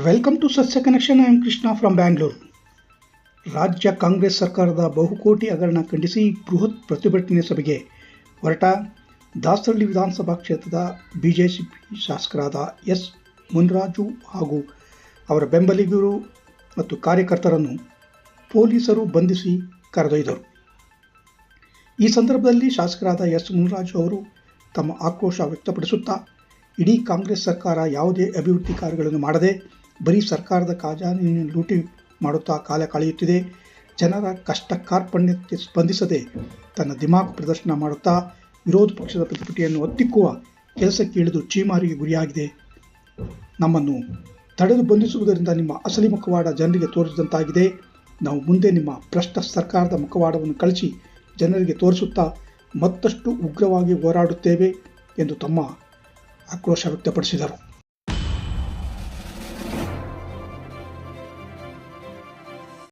Welcome to Sasya connection I am Krishna from Bangalore ರಾಜ್ಯ ಕಾಂಗ್ರೆಸ್ ಸರ್ಕಾರದ ಬಹುಕೋಟಿ ಹಗರಣ ಖಂಡಿಸಿ ಬೃಹತ್ ಪ್ರತಿಭಟನೆ ಸಭೆಗೆ ಹೊರಟ ದಾಸರಳ್ಳಿ ವಿಧಾನಸಭಾ ಕ್ಷೇತ್ರದ ಬಿಜೆಪಿ ಶಾಸಕರಾದ ಎಸ್ ಮುನ್ರಾಜು ಹಾಗೂ ಅವರ ಬೆಂಬಲಿಗರು ಮತ್ತು ಕಾರ್ಯಕರ್ತರನ್ನು ಪೊಲೀಸರು ಬಂಧಿಸಿ ಕರೆದೊಯ್ದರು. ಈ ಸಂದರ್ಭದಲ್ಲಿ ಶಾಸಕರಾದ ಎಸ್ ಮುನ್ರಾಜು ಅವರು ತಮ್ಮ ಆಕ್ರೋಶ ವ್ಯಕ್ತಪಡಿಸುತ್ತಾ, ಇಡೀ ಕಾಂಗ್ರೆಸ್ ಸರ್ಕಾರ ಯಾವುದೇ ಅಭಿವೃದ್ಧಿ ಕಾರ್ಯಗಳನ್ನು ಮಾಡದೆ ಬರೀ ಸರ್ಕಾರದ ಖಜಾನೆಯನ್ನು ಲೂಟಿ ಮಾಡುತ್ತಾ ಕಾಲ ಕಳೆಯುತ್ತಿದೆ. ಜನರ ಕಷ್ಟ ಕಾರ್ಪಣ್ಯಕ್ಕೆ ಸ್ಪಂದಿಸದೆ ತನ್ನ ದಿಮಾಗ್ ಪ್ರದರ್ಶನ ಮಾಡುತ್ತಾ ವಿರೋಧ ಪಕ್ಷದ ಪ್ರತಿಭಟನೆಯನ್ನು ಒತ್ತಿಕ್ಕುವ ಕೆಲಸಕ್ಕೆ ಇಳಿದು ಚೀಮಾರಿಗೆ ಗುರಿಯಾಗಿದೆ. ನಮ್ಮನ್ನು ತಡೆದು ಬಂಧಿಸುವುದರಿಂದ ನಿಮ್ಮ ಅಸಲಿ ಮುಖವಾಡ ಜನರಿಗೆ ತೋರಿಸಿದಂತಾಗಿದೆ. ನಾವು ಮುಂದೆ ನಿಮ್ಮ ಭ್ರಷ್ಟ ಸರ್ಕಾರದ ಮುಖವಾಡವನ್ನು ಕಳಿಸಿ ಜನರಿಗೆ ತೋರಿಸುತ್ತಾ ಮತ್ತಷ್ಟು ಉಗ್ರವಾಗಿ ಹೋರಾಡುತ್ತೇವೆ ಎಂದು ತಮ್ಮ ಆಕ್ರೋಶ ವ್ಯಕ್ತಪಡಿಸಿದರು.